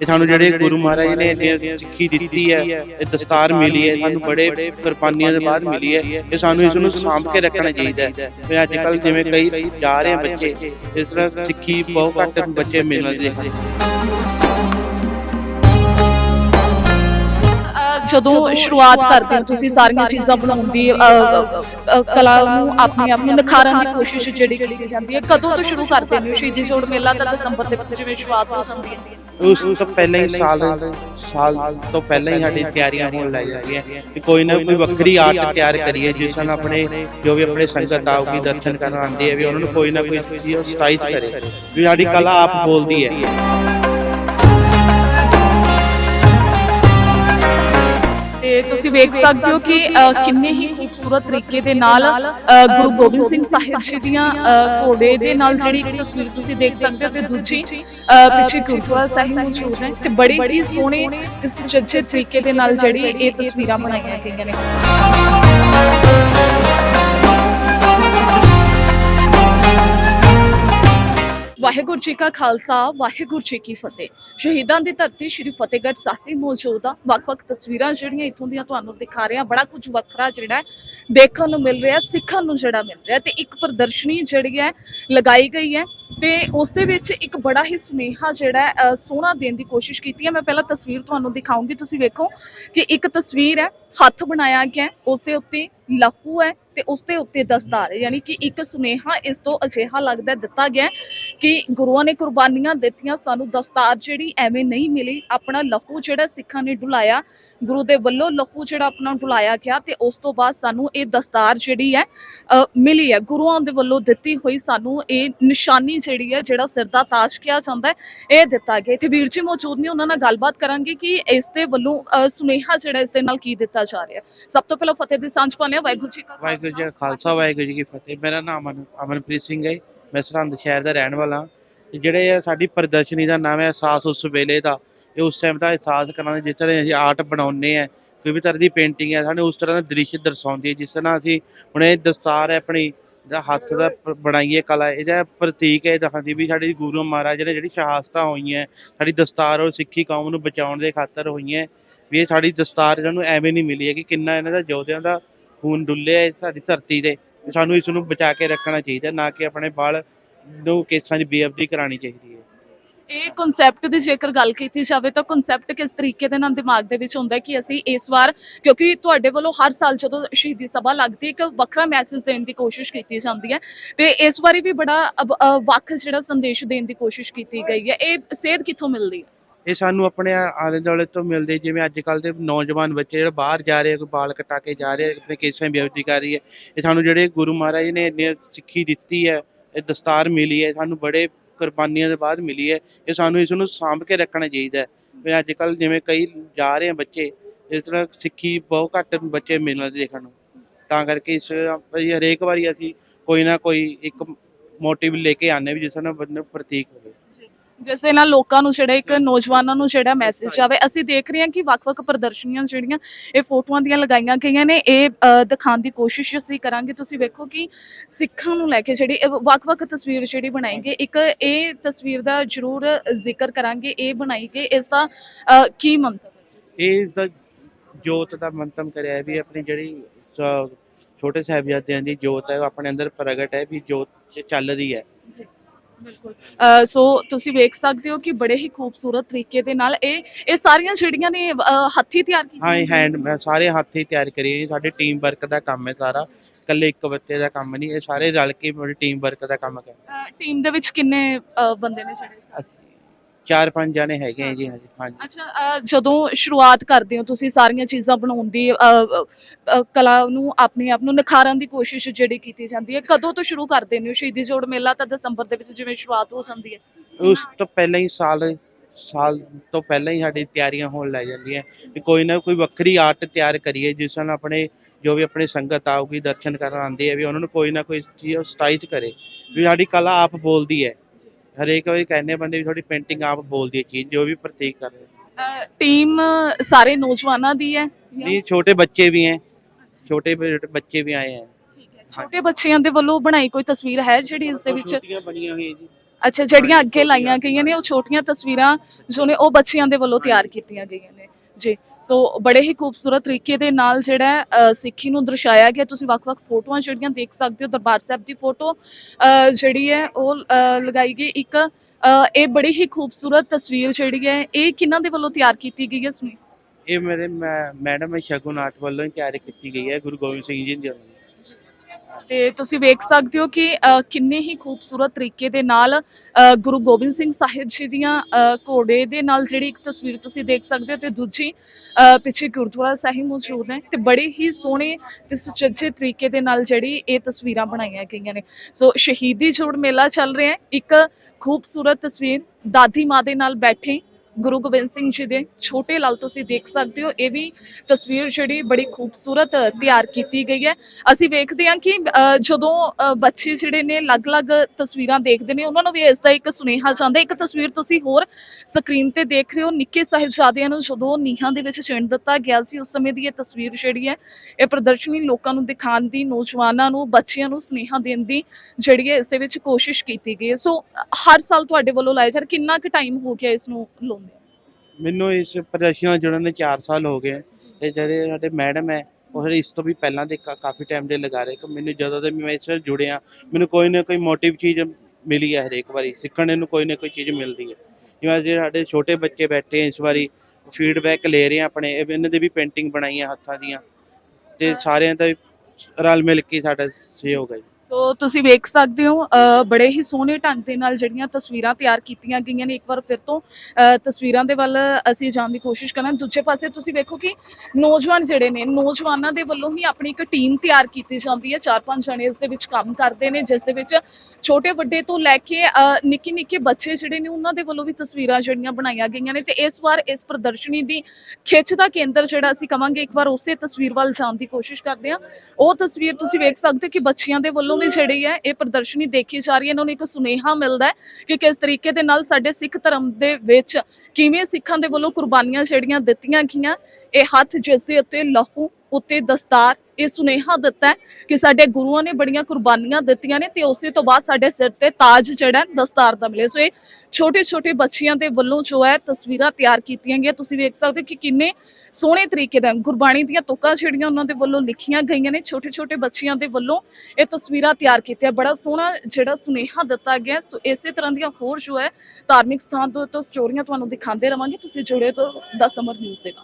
ਇਹ ਸਾਨੂੰ ਜਿਹੜੇ ਗੁਰੂ ਮਹਾਰਾਜ ਨੇ ਇੰਨੀ ਸਿੱਖੀ ਦਿੱਤੀ ਹੈ, ਇਹ ਦਸਤਾਰ ਮਿਲੀ ਹੈ, ਸਾਨੂੰ ਬੜੇ ਕੁਰਬਾਨੀਆਂ ਦੇ ਬਾਅਦ ਮਿਲੀ ਹੈ, ਇਹ ਸਾਨੂੰ ਇਸ ਨੂੰ ਸਾਂਭ ਕੇ ਰੱਖਣਾ ਚਾਹੀਦਾ ਹੈ। ਤੇ ਅੱਜ ਕੱਲ ਜਿਵੇਂ ਕਈ ਜਾ ਰਹੇ ਬੱਚੇ, ਇਸ ਤਰ੍ਹਾਂ ਸਿੱਖੀ ਬਹੁਤ ਘੱਟ ਬੱਚੇ ਮਿਲਦੇ ਹਨ। ਜਦੋਂ ਸ਼ੁਰੂਆਤ ਕਰਦੇ ਹੋ ਤੁਸੀਂ ਸਾਰੀਆਂ ਚੀਜ਼ਾਂ ਬਣਾਉਣ ਦੀ ਕਲਾ ਨੂੰ ਆਪਣੇ ਆਪ ਨੂੰ ਨਿਖਾਰਨ ਦੀ ਕੋਸ਼ਿਸ਼ ਜਿਹੜੀ ਕੀਤੀ ਜਾਂਦੀ ਹੈ, ਕਦੋਂ ਤੋਂ ਸ਼ੁਰੂ ਕਰਦੇ ਹੋ ਸ਼ਹੀਦੀ ਜੋੜ ਮੇਲਾ ਤਾਂ ਦਸੰਬਰ ਦੇ ਵਿੱਚ ਜਿਵੇਂ ਸ਼ੁਰੂਆਤ ਹੋ ਜਾਂਦੀ ਹੈ? ਉਸ ਤੋਂ ਪਹਿਲਾਂ ਹੀ ਸਾਲ ਸਾਲ ਤੋਂ ਪਹਿਲਾਂ ਹੀ ਸਾਡੀ ਤਿਆਰੀਆਂ ਹੋਣ ਲੱਗ ਜਾਂਦੀਆਂ। ਕਿ ਕੋਈ ਨਾ ਕੋਈ ਵੱਖਰੀ ਆਰਟ ਤਿਆਰ ਕਰੀਏ, ਜਿਸ ਨਾਲ ਆਪਣੇ ਜੋ ਵੀ ਆਪਣੇ ਸੰਗਤ ਆਊਗੀ, ਦਰਸ਼ਨ ਕਰਨ ਆਉਂਦੀ ਹੈ ਵੀ ਉਹਨਾਂ ਨੂੰ ਕੋਈ ਨਾ ਕੋਈ ਚੀਜ਼ ਉਤਸ਼ਾਹਿਤ ਕਰੇ। ਵੀ ਸਾਡੀ ਕਲਾ ਆਪ ਬੋਲਦੀ ਹੈ। ਤੇ ਤੁਸੀਂ ਵੇਖ ਸਕਦੇ ਹੋ ਕਿ ਕਿੰਨੇ ਹੀ ਖੂਬਸੂਰਤ ਤਰੀਕੇ ਦੇ ਨਾਲ ਗੁਰੂ ਗੋਬਿੰਦ ਸਿੰਘ ਸਾਹਿਬ ਜੀ ਦੀਆਂ ਘੋੜੇ ਦੇ ਨਾਲ ਜਿਹੜੀ ਤਸਵੀਰ ਤੁਸੀਂ ਦੇਖ ਸਕਦੇ ਹੋ ਤੇ ਦੂਜੀ ਪਿੱਛੇ ਗੁਰਦੁਆਰਾ ਸਾਹਿਬ ਮੌਜੂਦ ਹੈ ਤੇ ਬੜੇ ਹੀ ਸੋਹਣੇ ਤੇ ਸੁਚੱਜੇ ਤਰੀਕੇ ਦੇ ਨਾਲ ਜਿਹੜੀ ਇਹ ਤਸਵੀਰਾਂ ਬਣਾਈਆਂ ਗਈਆਂ ਨੇ। ਵਾਹਿਗੁਰੂ ਜੀ ਕਾ ਖਾਲਸਾ, ਵਾਹਿਗੁਰੂ ਜੀ ਕੀ ਫਤਿਹ। ਸ਼ਹੀਦਾਂ ਦੀ ਧਰਤੀ ਸ਼੍ਰੀ ਫਤਿਹਗੜ੍ਹ ਸਾਹਿਬ ਦੀ ਮੌਜੂਦ ਆ। ਵੱਖ-ਵੱਖ ਤਸਵੀਰਾਂ ਜਿਹੜੀਆਂ ਇੱਥੋਂ ਦੀਆਂ ਤੁਹਾਨੂੰ ਦਿਖਾ ਰਿਹਾ ਬੜਾ ਕੁਝ ਵੱਖਰਾ ਜਿਹੜਾ ਦੇਖਣ ਨੂੰ ਮਿਲ ਰਿਹਾ, ਸਿੱਖਣ ਨੂੰ ਜਿਹੜਾ ਮਿਲ ਰਿਹਾ ਤੇ ਇੱਕ ਪ੍ਰਦਰਸ਼ਨੀ ਜਿਹੜੀ ਹੈ, ਲਗਾਈ ਗਈ ਹੈ। ਤੇ ਉਸ ਦੇ ਵਿੱਚ ਇੱਕ ਬੜਾ ਹੀ ਸੁਨੇਹਾ ਜਿਹੜਾ ਸੋਹਣਾ ਦੇਣ ਦੀ ਕੋਸ਼ਿਸ਼ ਕੀਤੀ ਹੈ। ਮੈਂ ਪਹਿਲਾਂ ਤਸਵੀਰ ਤੁਹਾਨੂੰ ਦਿਖਾਉਂਗੀ। ਤੁਸੀਂ ਵੇਖੋ ਕਿ ਇੱਕ ਤਸਵੀਰ ਹੈ ਹੱਥ ਬਣਾਇਆ ਗਿਆ ਹੈ, ਉਸ ਦੇ ਉੱਤੇ ਲਹੂ ਹੈ ਤੇ ਉਸ ਦੇ ਉੱਤੇ ਦਸਤਾਰ ਯਾਨੀ ਕਿ ਇੱਕ ਸੁਨੇਹਾ ਇਸ ਤੋਂ ਅਜਿਹਾ ਲੱਗਦਾ ਦਿੱਤਾ ਗਿਆ ਕਿ ਗੁਰੂਆਂ ਨੇ ਕੁਰਬਾਨੀਆਂ ਦਿੱਤੀਆਂ ਸਾਨੂੰ ਦਸਤਾਰ ਜਿਹੜੀ ਐਵੇਂ ਨਹੀਂ ਮਿਲੀ। ਆਪਣਾ ਲਹੂ ਜਿਹੜਾ ਸਿੱਖਾਂ ਨੇ ਡੁਲਾਇਆ ਗੁਰੂ ਦੇ ਵੱਲੋਂ ਲਹੂ ਜਿਹੜਾ ਆਪਣਾ ਡੁਲਾਇਆ ਗਿਆ ਤੇ ਉਸ ਤੋਂ ਬਾਅਦ ਸਾਨੂੰ ਇਹ ਦਸਤਾਰ ਜਿਹੜੀ ਹੈ ਮਿਲੀ ਹੈ। ਗੁਰੂਆਂ ਦੇ ਵੱਲੋਂ ਦਿੱਤੀ ਹੋਈ ਸਾਨੂੰ ਇਹ ਨਿਸ਼ਾਨੀ ਜਿਹੜੀ ਹੈ, ਜਿਹੜਾ ਸਿਰ ਦਾ ਤਾਜ ਕਿਹਾ ਜਾਂਦਾ ਇਹ ਦਿੱਤਾ ਗਿਆ। ਤੇ ਵੀਰ ਜੀ ਮੌਜੂਦ ਨੇ, ਉਹਨਾਂ ਨਾਲ ਗੱਲਬਾਤ ਕਰਾਂਗੇ ਕਿ ਇਸ ਦੇ ਵੱਲੋਂ ਸੁਨੇਹਾ ਜਿਹੜਾ ਇਸ ਦੇ ਨਾਲ ਕੀ ਦਿੱਤਾ ਜਾ ਰਿਹਾ ਸਭ ਤੋਂ ਪਹਿਲਾਂ ਫਤਿਹ ਦੀ ਸਾਂਝ ਪਾਉਂਦੇ ਵਾਹਿਗੁਰੂ ਜੀ ਕਾ ਵਾਹਿਗੁਰੂ ਜੀ ਖਾਲਸਾ, ਵਾਹਿਗੁਰੂ ਜੀ ਕੀ ਫਤਿਹ। ਮੇਰਾ ਨਾਮ ਅਮਨਪ੍ਰੀਤ ਸਿੰਘ ਹੈ। ਮੈਂ ਸਰਹੰਦ ਸ਼ਹਿਰ ਦਾ ਰਹਿਣ ਵਾਲਾ ਜਿਹੜੇ ਸਾਡੀ ਪ੍ਰਦਰਸ਼ਨੀ ਦਾ ਨਾਮ ਹੈ, ਅਹਿਸਾਸ ਉਸ ਵੇਲੇ ਦਾ। ਇਹ ਉਸ ਟਾਈਮ ਦਾ ਅਹਿਸਾਸ ਕਰਾਉਂਦੇ ਜਿਸ ਤਰ੍ਹਾਂ ਅਸੀਂ ਆਰਟ ਬਣਾਉਂਦੇ ਆ ਕੋਈ ਵੀ ਤਰ੍ਹਾਂ ਦੀ ਪੇਂਟਿੰਗ ਹੈ, ਸਾਨੂੰ ਉਸ ਤਰ੍ਹਾਂ ਦਾ ਦ੍ਰਿਸ਼ ਦਰਸਾਉਂਦੀ ਹੈ। ਜਿਸ ਤਰ੍ਹਾਂ ਅਸੀਂ ਹੁਣ ਇਹ ਦਸਤਾਰ ਹੈ ਆਪਣੀ ਦਾ ਹੱਥ ਦਾ ਬਣਾਈਏ ਕਲਾ, ਇਹਦਾ ਪ੍ਰਤੀਕ ਹੈ ਦਿਖਾਉਂਦੀ ਵੀ ਸਾਡੇ ਗੁਰੂ ਮਹਾਰਾਜ ਨੇ ਜਿਹੜੀ ਸ਼ਹਾਦਤਾਂ ਹੋਈਆਂ, ਸਾਡੀ ਦਸਤਾਰ ਔਰ ਸਿੱਖੀ ਕੌਮ ਨੂੰ ਬਚਾਉਣ ਦੇ ਖਾਤਰ ਹੋਈਆਂ, ਵੀ ਇਹ ਸਾਡੀ ਦਸਤਾਰ ਇਹਨਾਂ ਨੂੰ ਐਵੇਂ ਨਹੀਂ ਮਿਲੀ ਹੈ ਕਿ ਕਿੰਨਾ ਇਹਨਾਂ ਦਾ ਯੋਧਿਆਂ ਦਾ ਖੂਨ ਡੁੱਲਿਆ ਹੈ ਸਾਡੀ ਧਰਤੀ ਤੇ, ਸਾਨੂੰ ਇਸ ਨੂੰ ਬਚਾ ਕੇ ਰੱਖਣਾ ਚਾਹੀਦਾ, ਨਾ ਕਿ ਆਪਣੇ ਬਾਲ ਨੂੰ ਕੇਸਾਂ ਦੀ ਬੇਅਬਦੀ ਕਰਾਣੀ ਚਾਹੀਦੀ ਹੈ। ਇਹ ਕਨਸੈਪਟ ਦੀ ਜੇਕਰ ਗੱਲ ਕੀਤੀ ਜਾਵੇ ਤਾਂ ਕਨਸੈਪਟ ਕਿਸ ਤਰੀਕੇ ਦੇ ਨਾਲ ਦਿਮਾਗ ਦੇ ਵਿੱਚ ਹੁੰਦਾ ਕਿ ਅਸੀਂ ਇਸ ਵਾਰ, ਕਿਉਂਕਿ ਤੁਹਾਡੇ ਵੱਲੋਂ ਹਰ ਸਾਲ ਜਦੋਂ ਸ਼ਹੀਦੀ ਸਭਾ ਲੱਗਦੀ ਹੈ, ਇੱਕ ਵੱਖਰਾ ਮੈਸੇਜ ਦੇਣ ਦੀ ਕੋਸ਼ਿਸ਼ ਕੀਤੀ ਜਾਂਦੀ ਹੈ। ਤੇ ਇਸ ਵਾਰੀ ਵੀ ਬੜਾ ਵੱਖ ਜਿਹੜਾ ਸੰਦੇਸ਼ ਦੇਣ ਦੀ ਕੋਸ਼ਿਸ਼ ਕੀਤੀ ਗਈ ਹੈ। ਇਹ ਸੇਧ ਕਿੱਥੋਂ ਮਿਲਦੀ ਹੈ? ਇਹ ਸਾਨੂੰ ਆਪਣੇ ਆਲੇ ਦੁਆਲੇ ਤੋਂ ਮਿਲਦੇ ਜਿਵੇਂ ਅੱਜ ਕੱਲ ਦੇ ਨੌਜਵਾਨ ਬੱਚੇ ਜਿਹੜੇ ਬਾਹਰ ਜਾ ਰਹੇ ਕੋਈ ਬਾਲ ਕਟਾ ਕੇ ਜਾ ਰਹੇ ਆਪਣੇ ਕੇਸਾਂ 'ਚ ਕਰ ਰਹੀ ਹੈ। ਇਹ ਸਾਨੂੰ ਜਿਹੜੇ ਗੁਰੂ ਮਹਾਰਾਜ ਨੇ ਇੰਨੀ ਸਿੱਖੀ ਦਿੱਤੀ ਹੈ, ਇਹ ਦਸਤਾਰ ਮਿਲੀ ਹੈ, ਸਾਨੂੰ ਬੜੇ ਕੁਰਬਾਨੀਆਂ ਦੇ ਬਾਅਦ ਮਿਲੀ ਹੈ, ਇਹ ਸਾਨੂੰ ਇਸ ਨੂੰ ਸਾਂਭ ਕੇ ਰੱਖਣਾ ਚਾਹੀਦਾ ਹੈ। ਅੱਜ ਕੱਲ ਜਿਵੇਂ ਕਈ ਜਾ ਰਹੇ ਆ ਬੱਚੇ, ਇਸ ਤਰ੍ਹਾਂ ਸਿੱਖੀ ਬਹੁਤ ਘੱਟ ਬੱਚੇ ਮਿਲਣ ਦੇਖਣ ਨੂੰ। ਤਾਂ ਕਰਕੇ ਇਸ ਹਰੇਕ ਵਾਰੀ ਅਸੀਂ ਕੋਈ ਨਾ ਕੋਈ ਇੱਕ ਮੋਟਿਵ ਲੈ ਕੇ ਆਨੇ ਵੀ ਜਿਸ ਨਾਲ ਬੰਦੇ ਪ੍ਰਤੀਕ ਜਿਸ ਦੇ ਨਾਲ ਲੋਕਾਂ ਨੂੰ ਜਿਹੜਾ ਇੱਕ ਨੌਜਵਾਨਾਂ ਨੂੰ ਜਿਹੜਾ ਮੈਸੇਜ ਆਵੇ ਅਸੀਂ ਦੇਖ ਰਹੇ ਹਾਂ ਕਿ ਵੱਖ-ਵੱਖ ਪ੍ਰਦਰਸ਼ਨੀਆਂ ਜਿਹੜੀਆਂ ਇਹ ਫੋਟੋਆਂ ਦੀਆਂ ਲਗਾਈਆਂ ਗਈਆਂ ਨੇ। ਇਹ ਦਿਖਾਉਣ ਦੀ ਕੋਸ਼ਿਸ਼ ਅਸੀਂ ਕਰਾਂਗੇ। ਤੁਸੀਂ ਵੇਖੋ ਕਿ ਸਿੱਖਾਂ ਨੂੰ ਲੈ ਕੇ ਜਿਹੜੀ ਵੱਖ-ਵੱਖ ਤਸਵੀਰ ਜਿਹੜੀ ਬਣਾਈ ਗਈ। ਇੱਕ ਇਹ ਤਸਵੀਰ ਦਾ ਜ਼ਰੂਰ ਜ਼ਿਕਰ ਕਰਾਂਗੇ। ਇਹ ਬਣਾਈ ਗਈ ਇਸ ਦਾ ਕੀ ਮੰਤਵ ਹੈ? ਇਹ ਇਸ ਦਾ ਜੋਤ ਦਾ ਮੰਤਮ ਕਰਿਆ ਹੈ ਵੀ ਆਪਣੀ ਜਿਹੜੀ ਛੋਟੇ ਸਾਹਿਬਜ਼ਾਦਿਆਂ ਦੀ ਜੋਤ ਹੈ ਉਹ ਆਪਣੇ ਅੰਦਰ ਪ੍ਰਗਟ ਹੈ ਵੀ ਜੋਤ ਚੱਲ ਰਹੀ ਹੈ। ਬਿਲਕੁਲ। ਸੋ ਤੁਸੀਂ ਵੇਖ ਸਕਦੇ ਹੋ ਕਿ ਬੜੇ ਹੀ ਖੂਬਸੂਰਤ ਤਰੀਕੇ ਦੇ ਨਾਲ ਇਹ ਇਹ ਸਾਰੀਆਂ ਜਿਹੜੀਆਂ ਨੇ ਹੱਥੀਂ ਤਿਆਰ ਕੀਤੀਆਂ ਹਾਂ ਹੈਂਡ ਸਾਰੇ ਹੱਥ ਤਿਆਰ ਕਰੀ ਹੈ ਸਾਡੇ ਟੀਮ ਵਰਕ ਦਾ ਕੰਮ ਹੈ ਸਾਰਾ। ਇਕੱਲੇ ਇੱਕ ਬੱਚੇ ਦਾ ਕੰਮ ਨਹੀਂ ਇਹ ਸਾਰੇ ਰਲ ਕੇ ਮੇਰੀ ਟੀਮ ਵਰਕ ਦਾ ਕੰਮ ਕਰ ਟੀਮ ਦੇ ਵਿੱਚ ਕਿੰਨੇ ਬੰਦੇ ਨੇ ਅਸੀਂ ਚਾਰ ਪੰਜ ਜਣੇ ਹੈਗੇ ਆ ਜੀ ਹਾਂਜੀ ਹਾਂਜੀ। ਅੱਛਾ ਅ, ਜਦੋਂ ਸ਼ੁਰੂਆਤ ਕਰਦੇ ਹੋ ਤੁਸੀਂ ਸਾਰੀਆਂ ਚੀਜ਼ਾਂ ਬਣਾਉਣ ਦੀ ਅ, ਅ, ਅ, ਕਲਾ ਨੂੰ ਆਪਣੇ ਆਪ ਨੂੰ ਨਿਖਾਰਨ ਦੀ ਕੋਸ਼ਿਸ਼ ਜਿਹੜੀ ਕੀਤੀ ਜਾਂਦੀ ਹੈ ਕਦੋਂ ਤੋਂ ਸ਼ੁਰੂ ਕਰਦੇ ਨੇ ਸ਼ਹੀਦੀ ਜੋੜ ਮੇਲਾ ਤਾਂ ਦਸੰਬਰ ਦੇ ਵਿੱਚ ਜਿਵੇਂ ਸ਼ੁਰੂਆਤ ਹੋ ਜਾਂਦੀ ਹੈ? ਉਸ ਤੋਂ ਪਹਿਲਾਂ ਹੀ ਸਾਲ ਸਾਲ ਤੋਂ ਪਹਿਲਾਂ ਹੀ ਸਾਡੀ ਤਿਆਰੀਆਂ ਹੋਣ ਲੱਗ ਜਾਂਦੀਆਂ ਵੀ ਕੋਈ ਨਾ ਕੋਈ ਵੱਖਰੀ ਆਰਟ ਤਿਆਰ ਕਰੀਏ ਜਿਸ ਨਾਲ ਆਪਣੇ ਜੋ ਵੀ ਆਪਣੀ ਸੰਗਤ ਆਊਗੀ ਦਰਸ਼ਨ ਕਰਨ ਆਉਂਦੀ ਹੈ ਵੀ ਉਹਨਾਂ ਨੂੰ ਕੋਈ ਨਾ ਕੋਈ ਚੀਜ਼ ਉਤਸ਼ਾਹਿਤ ਕਰੇ। ਵੀ ਸਾਡੀ ਕਲਾ ਆਪ ਬੋਲਦੀ ਹੈ। ਹਰੇਕ ਵਾਰੀ ਕਹਿੰਦੇ ਬੰਦੇ ਵੀ ਤੁਹਾਡੀ ਪੇਂਟਿੰਗ ਆਪ ਬੋਲਦੀ ਹੈ ਚੀਜ਼ ਜੋ ਵੀ ਪ੍ਰਤੀਕ ਕਰ ਰਹੇ ਟੀਮ ਸਾਰੇ ਨੌਜਵਾਨਾਂ ਦੀ ਹੈ? ਨਹੀਂ ਛੋਟੇ ਬੱਚੇ ਵੀ ਹੈ। ਛੋਟੇ ਬੱਚੇ ਵੀ ਆਏ ਹੈ। ਛੋਟੇ ਬੱਚਿਆਂ ਦੇ ਵੱਲੋਂ ਬਣਾਈ ਕੋਈ ਤਸਵੀਰ ਹੈ ਜਿਹੜੀ ਇਸ ਦੇ ਵਿੱਚ? ਛੋਟੀਆਂ ਬਣੀਆਂ ਹੋਈਆਂ ਜੀ। ਅੱਛਾ ਜਿਹੜੀਆਂ ਅੱਗੇ ਲਾਈਆਂ ਗਈਆਂ ਨੇ ਉਹ ਛੋਟੀਆਂ ਤਸਵੀਰਾਂ ਜੋ ਨੇ ਉਹ ਬੱਚਿਆਂ ਦੇ ਵੱਲੋਂ ਤਿਆਰ ਕੀਤੀਆਂ ਗਈਆਂ ਨੇ। ਜੀ। ਸੋ ਬੜੇ ਹੀ ਖੂਬਸੂਰਤ ਤਰੀਕੇ ਦੇ ਨਾਲ ਜਿਹੜਾ ਸਿੱਖੀ ਨੂੰ ਦਰਸਾਇਆ ਗਿਆ। ਤੁਸੀਂ ਵੱਖ-ਵੱਖ ਫੋਟੋਆਂ ਜਿਹੜੀਆਂ ਦੇਖ ਸਕਦੇ ਹੋ, ਦਰਬਾਰ ਸਾਹਿਬ ਦੀ ਫੋਟੋ ਜਿਹੜੀ ਹੈ, ਉਹ ਲਗਾਈ ਗਈ। ਇੱਕ ਇਹ ਬੜੀ ਹੀ ਖੂਬਸੂਰਤ ਤਸਵੀਰ ਜਿਹੜੀ ਹੈ, ਇਹ ਕਿਹਨਾਂ ਦੇ ਵੱਲੋਂ ਤਿਆਰ ਕੀਤੀ ਗਈ ਹੈ? ਸੁਣੀ ਇਹ ਮੇਰੇ ਮੈਡਮ ਸ਼ਗੁਨ ਆਰਟ ਵੱਲੋਂ ਤਿਆਰ ਕੀਤੀ ਗਈ ਹੈ, ਗੁਰੂ ਗੋਬਿੰਦ ਸਿੰਘ ਜੀ ਦੀ। ਤੇ ਤੁਸੀਂ ਵੇਖ ਸਕਦੇ ਹੋ ਕਿ ਕਿੰਨੇ ਹੀ ਖੂਬਸੂਰਤ ਤਰੀਕੇ ਦੇ ਨਾਲ ਗੁਰੂ ਗੋਬਿੰਦ ਸਿੰਘ ਸਾਹਿਬ ਜੀ ਦੀਆਂ ਘੋੜੇ ਦੇ ਨਾਲ ਜਿਹੜੀ ਇੱਕ ਤਸਵੀਰ ਤੁਸੀਂ ਦੇਖ ਸਕਦੇ ਹੋ ਤੇ ਦੂਜੀ ਪਿੱਛੇ ਗੁਰਦੁਆਰਾ ਸਾਹਿਬ ਮੌਜੂਦ ਹੈ ਤੇ ਬੜੇ ਹੀ ਸੋਹਣੇ ਤੇ ਸੁਚੱਜੇ ਤਰੀਕੇ ਦੇ ਨਾਲ ਜਿਹੜੀ ਇਹ ਤਸਵੀਰਾਂ ਬਣਾਈਆਂ ਗਈਆਂ ਨੇ। ਸੋ ਸ਼ਹੀਦੀ ਜੋੜ ਮੇਲਾ ਚੱਲ ਰਿਹਾ ਹੈ। ਇੱਕ ਖੂਬਸੂਰਤ ਤਸਵੀਰ ਦਾਦੀ ਮਾਂ ਦੇ ਨਾਲ ਬੈਠੇ ਗੁਰੂ ਗੋਬਿੰਦ ਸਿੰਘ ਜੀ ਦੇ ਛੋਟੇ ਲਾਲ ਤੁਸੀਂ ਦੇਖ ਸਕਦੇ ਹੋ, ਇਹ ਵੀ ਤਸਵੀਰ ਜਿਹੜੀ ਬੜੀ ਖੂਬਸੂਰਤ ਤਿਆਰ ਕੀਤੀ ਗਈ ਹੈ। ਅਸੀਂ ਵੇਖਦੇ ਹਾਂ ਕਿ ਜਦੋਂ ਬੱਚੇ ਜਿਹੜੇ ਨੇ ਅਲੱਗ-ਅਲੱਗ ਤਸਵੀਰਾਂ ਦੇਖਦੇ ਨੇ, ਉਹਨਾਂ ਨੂੰ ਵੀ ਇਸ ਦਾ ਇੱਕ ਸੁਨੇਹਾ ਜਾਂਦਾ ਇੱਕ ਤਸਵੀਰ ਤੁਸੀਂ ਹੋਰ ਸਕਰੀਨ ਤੇ ਦੇਖ ਰਹੇ ਹੋ, ਨਿੱਕੇ ਸਾਹਿਬਜ਼ਾਦਿਆਂ ਨੂੰ ਜਦੋਂ ਨੀਹਾਂ ਦੇ ਵਿੱਚ ਚਿਣ ਦਿੱਤਾ ਗਿਆ ਸੀ, ਉਸ ਸਮੇਂ ਦੀ ਇਹ ਤਸਵੀਰ ਜਿਹੜੀ ਹੈ, ਇਹ ਪ੍ਰਦਰਸ਼ਨੀ ਲੋਕਾਂ ਨੂੰ ਦਿਖਾਉਣ ਦੀ, ਨੌਜਵਾਨਾਂ ਨੂੰ, ਬੱਚਿਆਂ ਨੂੰ ਸੁਨੇਹਾ ਦੇਣ ਦੀ ਜਿਹੜੀ ਹੈ, ਇਸ ਦੇ ਵਿੱਚ ਕੋਸ਼ਿਸ਼ ਕੀਤੀ ਗਈ ਹੈ। ਸੋ ਹਰ ਸਾਲ ਤੁਹਾਡੇ ਵੱਲੋਂ ਲਾਇਆ ਜਾ ਰਿਹਾ, ਕਿੰਨਾ ਕੁ ਟਾਈਮ ਹੋ ਗਿਆ ਇਸ ਨੂੰ ਲਾਉਂਦੇ ਮੈਨੂੰ ਇਸ ਪ੍ਰਦਰਸ਼ਨ ਨਾਲ ਜੁੜਨ ਦੇ 4 ਸਾਲ ਹੋ ਗਏ ਤੇ ਜਿਹੜੇ ਸਾਡੇ ਮੈਡਮ ਹੈ, ਉਹ ਜਿਹੜੇ ਇਸ ਤੋਂ ਵੀ ਪਹਿਲਾਂ ਦੇ ਕਾ- ਕਾਫੀ ਟਾਈਮ ਦੇ ਲਗਾ ਰਹੇ ਕਿ ਮੈਨੂੰ ਜਦੋਂ ਦੇ ਮੈਂ ਇਸ ਨਾਲ ਜੁੜਿਆ ਮੈਨੂੰ ਕੋਈ ਨਾ ਕੋਈ ਮੋਟਿਵ ਚੀਜ਼ ਮਿਲੀ ਹੈ ਹਰੇਕ ਵਾਰੀ। ਸਿੱਖਣ ਨੂੰ ਕੋਈ ਨਾ ਕੋਈ ਚੀਜ਼ ਮਿਲਦੀ ਹੈ ਜਿਵੇਂ ਜਿਹੜੇ ਸਾਡੇ ਛੋਟੇ ਬੱਚੇ ਬੈਠੇ ਇਸ ਵਾਰੀ ਫੀਡਬੈਕ ਲੈ ਰਹੇ ਆ ਆਪਣੇ। ਇਹਨਾਂ ਦੇ ਵੀ ਪੇਂਟਿੰਗ ਬਣਾਈਆਂ ਹੱਥਾਂ ਦੀਆਂ। ਤੇ ਸਾਰਿਆਂ ਦਾ ਰਲ ਮਿਲ ਕੇ ਸਾਡਾ ਸਹਿਯੋਗ ਹੈ ਜੀ। ਸੋ ਤੁਸੀਂ ਵੇਖ ਸਕਦੇ ਹੋ ਅ, ਬੜੇ ਹੀ ਸੋਹਣੇ ਢੰਗ ਦੇ ਨਾਲ ਜਿਹੜੀਆਂ ਤਸਵੀਰਾਂ ਤਿਆਰ ਕੀਤੀਆਂ ਗਈਆਂ ਨੇ ਇੱਕ ਵਾਰ ਫਿਰ ਤੋਂ ਅ, ਤਸਵੀਰਾਂ ਦੇ ਵੱਲ ਅਸੀਂ ਜਾਣ ਦੀ ਕੋਸ਼ਿਸ਼ ਕਰਾਂ ਦੂਜੇ ਪਾਸੇ ਤੁਸੀਂ ਵੇਖੋ ਕਿ ਨੌਜਵਾਨ ਜਿਹੜੇ ਨੇ ਨੌਜਵਾਨਾਂ ਦੇ ਵੱਲੋਂ ਹੀ ਆਪਣੀ ਇੱਕ ਟੀਮ ਤਿਆਰ ਕੀਤੀ ਜਾਂਦੀ ਹੈ। ਚਾਰ ਪੰਜ ਜਣੇ ਇਸ ਦੇ ਵਿੱਚ ਕੰਮ ਕਰਦੇ ਨੇ ਜਿਸ ਦੇ ਵਿੱਚ ਛੋਟੇ ਵੱਡੇ ਤੋਂ ਲੈ ਕੇ ਨਿੱਕੇ ਨਿੱਕੇ ਬੱਚੇ ਜਿਹੜੇ ਨੇ ਉਹਨਾਂ ਦੇ ਵੱਲੋਂ ਵੀ ਤਸਵੀਰਾਂ ਜਿਹੜੀਆਂ ਬਣਾਈਆਂ ਗਈਆਂ ਨੇ। ਤੇ ਇਸ ਵਾਰ ਇਸ ਪ੍ਰਦਰਸ਼ਨੀ ਦੀ ਖਿੱਚ ਦਾ ਕੇਂਦਰ ਜਿਹੜਾ ਅਸੀਂ ਕਵਾਂਗੇ ਇੱਕ ਵਾਰ ਉਸੇ ਤਸਵੀਰ ਵੱਲ ਜਾਣ ਦੀ ਕੋਸ਼ਿਸ਼ ਕਰਦੇ ਹਾਂ। ਉਹ ਤਸਵੀਰ ਤੁਸੀਂ ਵੇਖ ਸਕਦੇ ਹੋ ਕਿ ਬੱਚਿਆਂ ਦੇ ਵੱਲੋਂ ਵੀ ਜਿਹੜੀ ਹੈ, ਇਹ ਪ੍ਰਦਰਸ਼ਨੀ ਦੇਖੀ ਜਾ ਰਹੀ ਹੈ, ਇਹਨਾਂ ਨੂੰ ਇੱਕ ਸੁਨੇਹਾ ਮਿਲਦਾ ਹੈ ਕਿ ਕਿਸ ਤਰੀਕੇ ਦੇ ਨਾਲ ਸਾਡੇ ਸਿੱਖ ਧਰਮ ਦੇ ਵਿੱਚ ਕਿਵੇਂ ਸਿੱਖਾਂ ਦੇ ਵੱਲੋਂ ਕੁਰਬਾਨੀਆਂ ਜਿਹੜੀਆਂ ਦਿੱਤੀਆਂ ਗਈਆਂ, ਇਹ ਹੱਥ ਜਿਸ ਦੇ ਉੱਤੇ ਲਹੂ ਉੱਤੇ ਦਸਤਾਰ ਇਹ ਸੁਨੇਹਾ ਦਿੱਤਾ ਕਿ ਸਾਡੇ ਗੁਰੂਆਂ ਨੇ ਬੜੀਆਂ ਕੁਰਬਾਨੀਆਂ ਦਿੱਤੀਆਂ ਨੇ ਤੇ ਉਸੇ ਤੋਂ ਬਾਅਦ ਸਾਡੇ ਸਿਰ ਤੇ ਤਾਜ ਜਿਹੜਾ ਦਸਤਾਰ ਦਾ ਮਿਲੇ ਸੋ ਇਹ ਛੋਟੇ ਛੋਟੇ ਬੱਚਿਆਂ ਦੇ ਵੱਲੋਂ ਜੋ ਹੈ ਤਸਵੀਰਾਂ ਤਿਆਰ ਕੀਤੀਆਂ ਗਈਆਂ। ਤੁਸੀਂ ਵੇਖ ਸਕਦੇ ਹੋ ਕਿ ਕਿੰਨੇ ਸੋਹਣੇ ਤਰੀਕੇ ਨਾਲ ਗੁਰਬਾਣੀ ਦੀਆਂ ਤੁਕਾਂ ਜਿਹੜੀਆਂ ਉਹਨਾਂ ਦੇ ਵੱਲੋਂ ਲਿਖੀਆਂ ਗਈਆਂ ਨੇ। ਛੋਟੇ ਛੋਟੇ ਬੱਚਿਆਂ ਦੇ ਵੱਲੋਂ ਇਹ ਤਸਵੀਰਾਂ ਤਿਆਰ ਕੀਤੀਆਂ। ਬੜਾ ਸੋਹਣਾ ਜਿਹੜਾ ਸੁਨੇਹਾ ਦਿੱਤਾ ਗਿਆ ਸੋ ਇਸੇ ਤਰ੍ਹਾਂ ਦੀਆਂ ਹੋਰ ਜੋ ਹੈ ਧਾਰਮਿਕ ਸਥਾਨ ਤੋਂ ਤੋਂ ਸਟੋਰੀਆਂ ਤੁਹਾਨੂੰ ਦਿਖਾਉਂਦੇ ਰਵਾਂਗੇ। ਤੁਸੀਂ ਜੁੜੇ ਤੋਂ ਦਾ ਸਮਰ ਨਿਊਜ਼ ਦੇ ਨਾਲ।